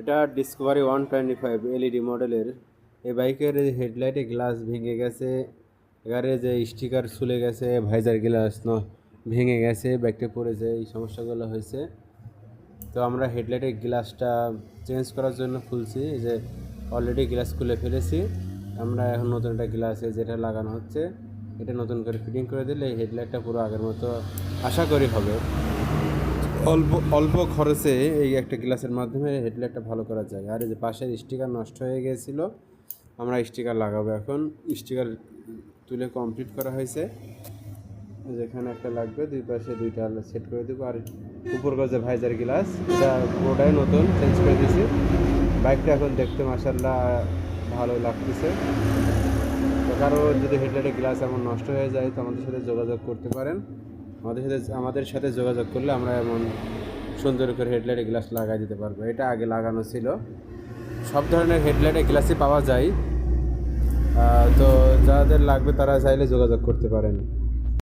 এটা Discovery one twenty five LED মডেলের এই বাইকের হেডলাইটে গ্লাস ভেঙে গেছে, এবারে যে স্টিকার ছুলে গেছে ভাইজার গ্লাস ন, ভেঙে গেছে ব্যাগটা পড়েছে এই সমস্যাগুলো হয়েছে। তো আমরা হেডলাইটের গ্লাসটা চেঞ্জ করার জন্য খুলছি যে অলরেডি গ্লাস খুলে ফেলেছি। আমরা এখন নতুন একটা গ্লাসে যেটা লাগানো হচ্ছে, এটা নতুন করে ফিটিং করে দিলে হেডলাইটটা পুরো আগের মতো, আশা করি হবে। অল্প অল্প খরচে এই একটা গ্লাসের মাধ্যমে হেডলাইটটা ভালো করা যায় আর এই যে পাশের স্টিকার নষ্ট হয়ে গিয়েছিল আমরা স্টিকার লাগাবো এখন। স্টিকার তুলে কমপ্লিট করা হয়েছে। যেখানে একটা লাগবে, দুই পাশে দুইটা সেট করে দেবো। আর উপর যে ভাইজার গ্লাস, এটা পুরোটাই নতুন চেঞ্জ করে দিয়েছি। বাইকটা এখন দেখতে মাসাল্লাহ ভালো লাগতেছে। কারও যদি হেডলাইটের গ্লাস এমন নষ্ট হয়ে যায়, তো আমাদের সাথে যোগাযোগ করতে পারেন। আমাদের সাথে আমাদের সাথে যোগাযোগ করলে আমরা এমন সুন্দর করে হেডলাইটের গ্লাস লাগাই দিতে পারব। এটা আগে লাগানো ছিল। সব ধরনের হেডলাইটের গ্লাসই পাওয়া যায়। তো যাদের লাগবে তারা চাইলে যোগাযোগ করতে পারেন।